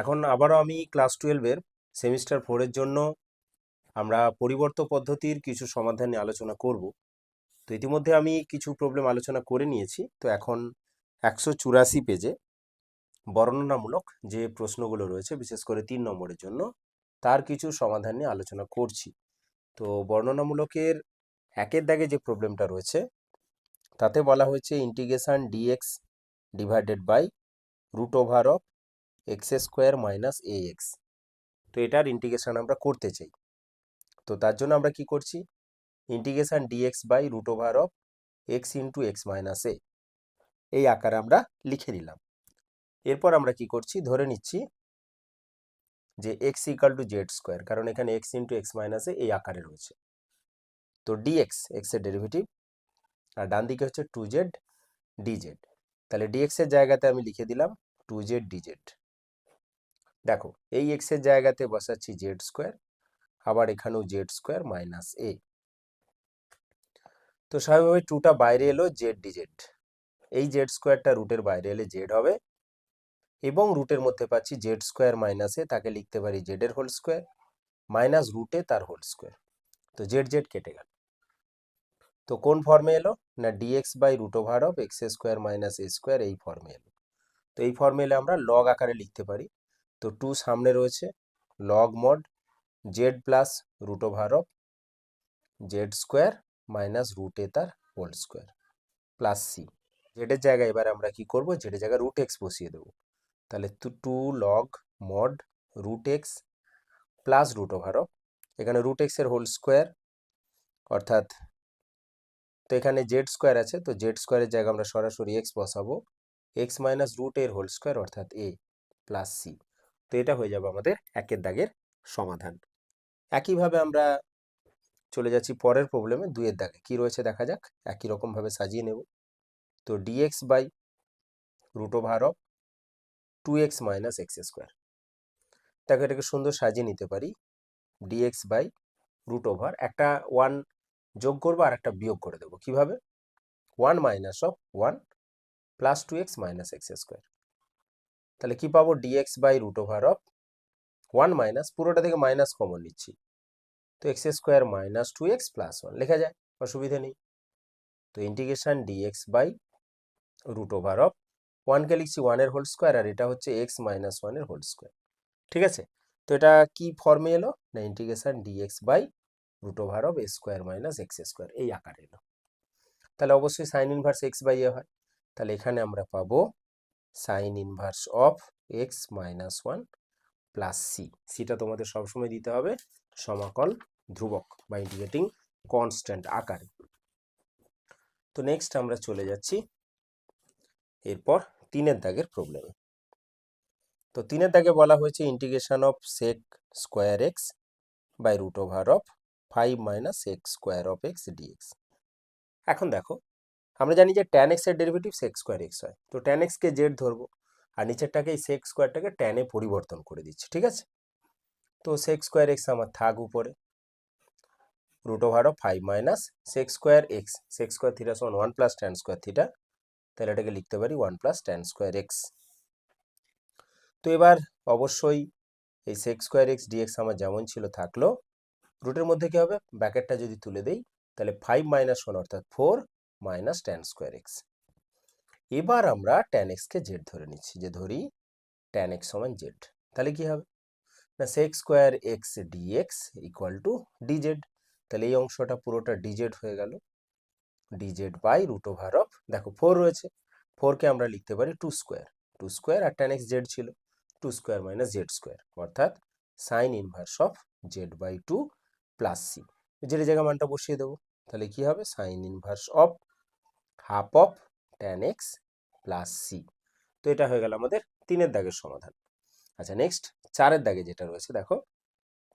এখন আবারও আমি ক্লাস টুয়েলভের সেমিস্টার ফোরের জন্য আমরা পরিবর্ত পদ্ধতির কিছু সমাধান নিয়ে আলোচনা করব। তো ইতিমধ্যে আমি কিছু প্রবলেম আলোচনা করে নিয়েছি। তো এখন একশো চুরাশি পেজে বর্ণনামূলক যে প্রশ্নগুলো রয়েছে, বিশেষ করে তিন নম্বরের জন্য, তার কিছু সমাধান নিয়ে আলোচনা করছি। তো বর্ণনামূলকের একের দাগে যে প্রবলেমটা রয়েছে, তাতে বলা হয়েছে integration dx divided by root over of x square minus a x তো এটার ইন্টিগ্রেশন আমরা করতে চাই। তো তার জন্য আমরা কি করছি? Integration dx by root over of x into x minus a এই আকারে আমরা লিখে নিলাম। এরপর আমরা কি করছি? ধরে নিচ্ছি যে x equal to z square কারণ এখানে এক্স ইন্টু এক্স মাইনাস এই আকারে রয়েছে। তো ডিএক্স এক্সের ডেরিভেটিভ আর ডান দিকে হচ্ছে টু জেড ডিজেড তাহলে ডিএক্স এর জায়গাতে আমি লিখে দিলাম টু জেড ডিজেড দেখো, এই এক্সের জায়গাতে বসাচ্ছি জেড স্কোয়ার আবার এখানেও জেড স্কোয়ার মাইনাস এ তো স্বাভাবিকভাবে টুটা বাইরে এলো জেড ডিজেড এই জেড স্কোয়ারটা রুটের বাইরে এলে জেড হবে এবং রুটের মধ্যে পাচ্ছি জেড স্কোয়ার মাইনাস তাকে লিখতে পারি জেড এর হোল স্কোয়ার মাইনাস রুটে তার হোল স্কোয়ার তো জেড জেড কেটে গেল। তো কোন ফর্মে এলো? না dx by root over of x square minus a square এই ফর্মে এলো। তো এই ফর্মে এলে আমরা লগ আকারে লিখতে পারি। তো টু সামনে রয়েছে log mod Z plus root over of Z square minus রুটে তার হোল স্কোয়ার প্লাস সি জেডের জায়গায় এবার আমরা কি করব? জেডের জায়গায় রুট এক্স বসিয়ে দেবো। তাহলে two log mod root x plus root over of এখানে রুট এক্সের হোল স্কোয়ার অর্থাৎ তো এখানে জেড স্কোয়ার আছে, তো জেড স্কোয়ারের জায়গায় আমরা সরাসরি এক্স বসাবো। এক্স মাইনাস রুট এর হোল স্কোয়ার অর্থাৎ এ প্লাস সি তো এটা হয়ে যাবে আমাদের একের দাগের সমাধান। একইভাবে আমরা চলে যাচ্ছি পরের প্রবলেমে দুইয়ের দাগে। কি রয়েছে দেখা যাক? একই রকমভাবে সাজিয়ে নেব। তো dx by root over of two x minus x square দেখো এটাকে সুন্দর সাজিয়ে নিতে পারি। ডিএক্স বাই রুট ওভার একটা ওয়ান যোগ করব আর একটা বিয়োগ করে দেবো। কীভাবে? One minus of one plus two x minus x square তাহলে কি পাবো? Dx by root over of one minus পুরোটা থেকে মাইনাস কমন নিচ্ছি। তো x square minus two x plus one লেখা যায়, অসুবিধা নেই। তো integration dx by root over of ওয়ানকে লিখছি ওয়ানের হোল স্কোয়ার আর এটা হচ্ছে এক্স মাইনাস ওয়ানের হোল স্কোয়ার ঠিক আছে? তো এটা কি ফর্মে এলো? না integration dx by root over of square minus x square এই আকারে এলো। তাহলে অবশ্যই sine inverse x by a হয়। তাহলে এখানে আমরা পাবো sine inverse of x minus one plus c সিটা তোমাদের সবসময় দিতে হবে সমাকল ধ্রুবক বা ইন্টিগ্রেটিং কনস্ট্যান্ট আকারে। তো নেক্সট আমরা চলে যাচ্ছি এরপর তিনের দাগের প্রবলেমে তো তিনের দাগে বলা হয়েছে integration of sec square x by root over of five minus x square of x dx এখন দেখো আমরা জানি যে ট্যান এক্সের ডেরিভেটিভ সেক স্কোয়ার এক্স হয়। তো ট্যান এক্সকে জেড ধরবো আর নিচেরটাকে এই সেক স্কোয়ারটাকে ট্যানে পরিবর্তন করে দিচ্ছি, ঠিক আছে? তো সেক স্কোয়ার এক্স আমার থাক উপরে root over of five minus sec square x sec square theta সমান one plus tan square theta তাহলে এটাকে লিখতে পারি one plus tan square x তো এবার অবশ্যই এই সেক স্কোয়ার এক্স ডিএক্স আমার যেমন ছিল থাকল রুটের মধ্যে কি হবে? ব্যাকেটটা যদি তুলে দেই, তাহলে ফাইভ মাইনাস ওয়ান অর্থাৎ four minus tan square x এবার আমরা ট্যান এক্সকে জেড ধরে নিচ্ছি, যে ধরি ট্যান এক্স সমান জেড তাহলে কি হবে? না sec square x dx equal to dz তাহলে এই অংশটা পুরোটা ডিজেড হয়ে গেল। Dz by root over of দেখো ফোর রয়েছে। ফোরকে আমরা লিখতে পারি টু স্কোয়ার টু স্কোয়ার আর টেন এক্স জেড ছিল। Two square minus z square অর্থাৎ sine inverse of z by two plus C z জায়গা মানটা বসিয়ে দেবো। তাহলে কি হবে? Sine inverse of half of tan x plus C তো এটা হয়ে গেল আমাদের তিনের দাগের সমাধান। আচ্ছা নেক্সট চারের দাগে যেটা রয়েছে, দেখো।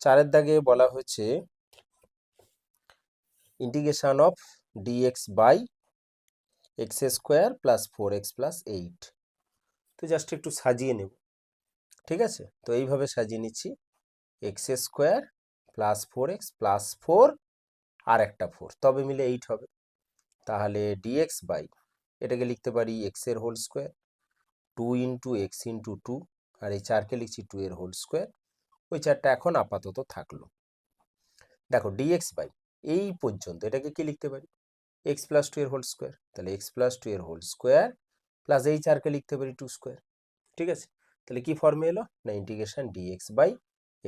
চারের দাগে বলা হয়েছে integration of dx by x square plus four x plus eight তো জাস্ট একটু সাজিয়ে নেব। ঠিক আছে? তো এইভাবে সাজিয়ে নিচ্ছি। X square plus four x plus four আর একটা ফোর তবে মিলে এইট হবে। তাহলে ডিএক্স বাই, এটাকে লিখতে পারি এক্সের whole square two into x into two আর এই চারকে লিখছি টু এর হোল স্কোয়ার ওই চারটা এখন আপাতত থাকল। দেখো ডিএক্স বাই, এই পর্যন্ত এটাকে কি লিখতে পারি? এক্স প্লাস টু এর হোল স্কোয়ার তাহলে এক্স প্লাস টু এর হোল স্কোয়ার প্লাস এই চারকে লিখতে পারি টু স্কোয়ার ঠিক আছে? তাহলে কি ফর্মে এলো? না integration dx by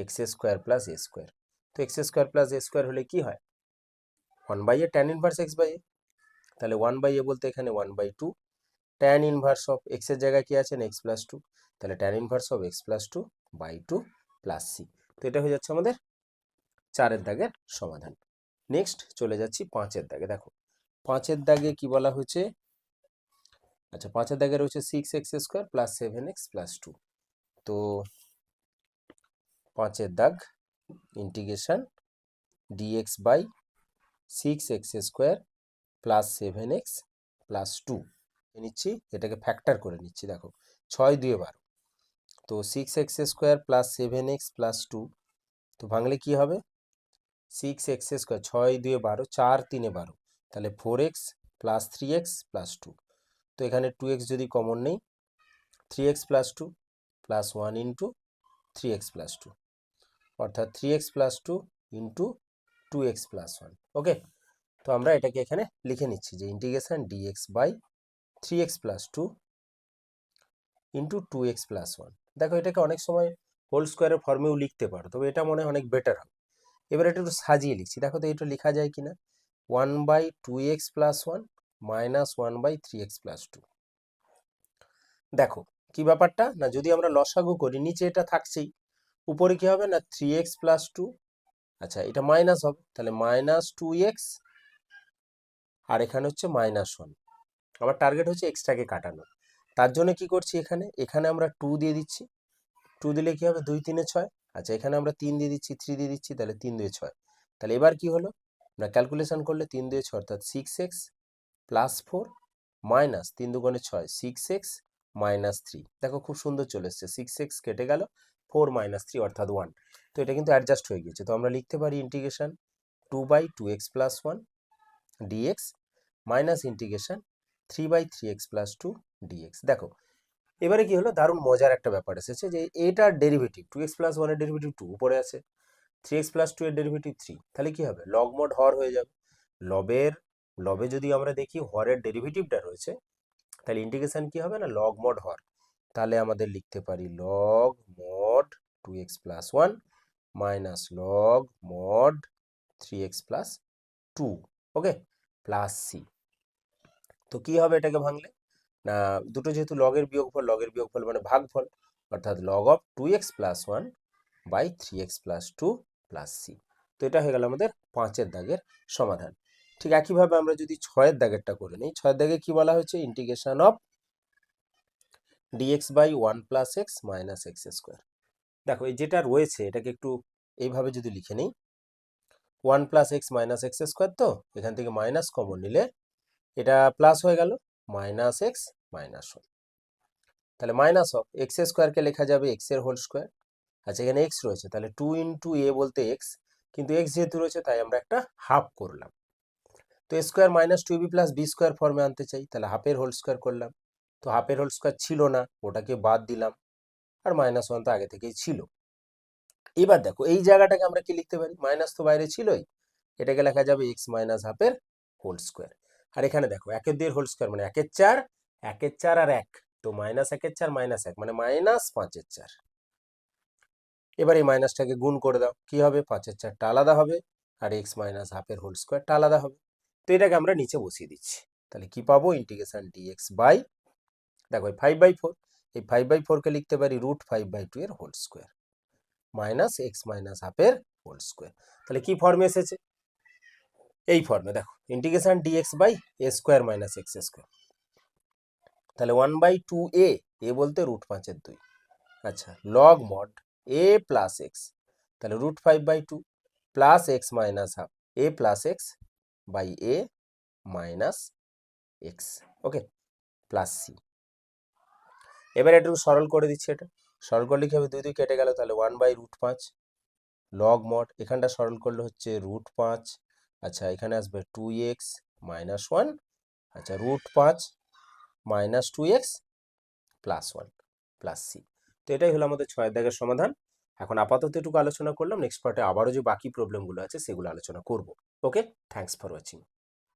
x square plus a square তো x square plus a square হলে কি হয়? One by a tan inverse x by a তাহলে ওয়ান বাই এ বলতে এখানে one by two tan inverse of এক্সের জায়গায় কি আছে? এক্স প্লাস টু তাহলে tan inverse of x plus two by two plus c তো এটা হয়ে যাচ্ছে আমাদের চারের দাগের সমাধান। নেক্সট চলে যাচ্ছি পাঁচের দাগে, দেখো পাঁচের দাগে কি বলা হয়েছে? আচ্ছা পাঁচের দাগে রয়েছে six x square plus seven x plus two তো পাঁচের দাগ integration dx by six x square plus seven x plus two নিচ্ছি, এটাকে ফ্যাক্টর করে নিচ্ছি, দেখো, ছয় দুয়ে বারো। তো six x square plus seven x plus two তো ভাঙলে কি হবে? সিক্স এক্স স্কোয়ার ছয় দুয়ে বারো, চার তিনে বারো, তাহলে four x plus three x plus two তো এখানে টু এক্স যদি কমন নেই three x plus two plus one into three x plus two অর্থাৎ three x plus two into two x plus one okay তো আমরা এটাকে এখানে লিখে নিচ্ছি যে integration dx by three x plus two into two x plus one দেখো এটাকে অনেক সময় হোল স্কোয়ারের ফর্মেও লিখতে পারো, তবে এটা মনে হয় অনেক বেটার হবে। এবার এটা একটু সাজিয়ে লিখছি, দেখো তো এটা লেখা যায় কিনা? One by two x plus one minus one by three x plus two দেখো, কি ব্যাপারটা? না, যদি আমরা লসাগু করি, নিচে এটা থাকছেই, উপরে কি হবে? না থ্রি এক্স প্লাস টু আচ্ছা এটা মাইনাস হবে, তাহলে মাইনাস টু এক্স আর এখানে হচ্ছে মাইনাস ওয়ান আমার টার্গেট হচ্ছে এক্সট্রাকে কাটানো তার জন্য কি করছি এখানে? এখানে আমরা টু দিয়ে দিচ্ছি। টু দিলে কি হবে? দুই, তিনে ছয়। আচ্ছা এখানে আমরা তিন দিয়ে দিচ্ছি থ্রি দিয়ে দিচ্ছি, তাহলে তিন দুয়ে ছয়। তাহলে এবার কি হলো? না ক্যালকুলেশন করলে তিন দুয়ে ছয়, অর্থাৎ six x plus four minus তিন দুগুণে ছয় সিক্স এক্স মাইনাস থ্রি দেখো খুব সুন্দর চলে এসছে। সিক্স এক্স কেটে গেল ফোর মাইনাস থ্রি অর্থাৎ ওয়ান তো এটা কিন্তু অ্যাডজাস্ট হয়ে গিয়েছে। তো আমরা লিখতে পারি integration two by two x plus one dx minus integration three by three x plus two dx দেখো, এবারে কি হলো? দারুণ মজার একটা ব্যাপার এসেছে যে এটার ডেরিভেটিভ টু এক্স প্লাস ওয়ানের ডেরিভেটিভ টু উপরে আছে থ্রি এক্স প্লাস টু এর ডেরিভেটিভ থ্রি তাহলে কি হবে? লগ মোড হর হয়ে যাবে। লবের, লবে যদি আমরা দেখি হরের ডেরিভেটিভটা রয়েছে, তাহলে ইন্টিগ্রেশন কি হবে না? লগ মড হর। তাহলে আমাদের লিখতে পারি log mod two x plus one minus log mod three x plus two okay plus c তো কি হবে এটাকে ভাঙলে? না, দুটো যেহেতু লগের বিয়োগফল লগের বিয়োগফল মানে ভাগফল, অর্থাৎ log of two x plus one by three x plus two plus c তো এটা হয়ে গেল আমাদের পাঁচের দাগের সমাধান। ঠিক একইভাবে আমরা যদি ছয়ের দাগেরটা করে নিই, ছয়ের দাগে কি বলা হয়েছে? Integration of dx by one plus x minus x square দেখো, এই যেটা রয়েছে, এটাকে একটু এইভাবে যদি লিখে নিই one plus x minus x square তো, এখান থেকে মাইনাস কমন নিলে এটা প্লাস হয়ে গেল মাইনাস এক্স মাইনাস ওয়ান তাহলে মাইনাস অফ এক্স স্কোয়ারকে লেখা যাবে এক্সের হোল স্কোয়ার আচ্ছা এখানে এক্স রয়েছে, তাহলে টু ইন্টু এ বলতে এক্স কিন্তু এক্স যেহেতু রয়েছে, তাই আমরা একটা হাফ করলাম। তো square minus two b plus b square ফর্মে আনতে চাই, তাহলে হাফের হোল স্কোয়ার করলাম। তো হাফের হোল স্কোয়ার ছিল না, ওটাকে বাদ দিলাম, আর মাইনাস ওয়ান তো আগে থেকেই ছিল। এবার দেখো, এই জায়গাটাকে আমরা কি লিখতে পারি? মাইনাস তো বাইরে ছিলই। এটাকে লেখা যাবে এক্স মাইনাস হাফের হোল স্কোয়ার আর এখানে দেখো, একের দুইয়ের হোল স্কোয়ার মানে একের চার একের চার আর এক। তো মাইনাস একের চার মাইনাস এক মানে মাইনাস পাঁচের চার। এবার এই মাইনাসটাকে গুণ করে দাও। কি হবে? পাঁচের চারটা আলাদা হবে আর এক্স মাইনাস হাফের হোল স্কোয়ারটা আলাদা হবে। তো এটাকে আমরা নিচে বসিয়ে দিচ্ছি। তাহলে কি পাবো? ইন্টিগ্রেশন ডিএক্স বাই দেখো ফাইভ বাই ফোর এই ফাইভ বাই ফোরকে লিখতে পারি রুট ফাইভ বাই টু এর whole square minus x minus হাফের হোল স্কোয়ার তাহলে কি ফর্মে এসেছে? এই ফর্মে দেখো integration dx by a square minus x square তাহলে one by two a a বলতে রুট পাঁচের দুই। আচ্ছা log mod a plus x তাহলে root five by two plus x minus half a plus x by a minus x okay plus c এবার একটু সরল করে দিচ্ছি এটা। সরল কি হবে দুই দুই কেটে গেল, তাহলে ওয়ান বাই রুট পাঁচ লগ মড এখানটা সরল করলে হচ্ছে রুট পাঁচ আচ্ছা এখানে আসবে টু এক্স মাইনাস ওয়ান আচ্ছা রুট পাঁচ minus two x plus one plus c তো এটাই হলো আমাদের ছয়ের দাগের সমাধান। এখন আপাতত এটুকু আলোচনা করলাম নেক্সট পার্টে আবারও যে বাকি প্রবলেমগুলো আছে, সেগুলো আলোচনা করব। Okay thanks for watching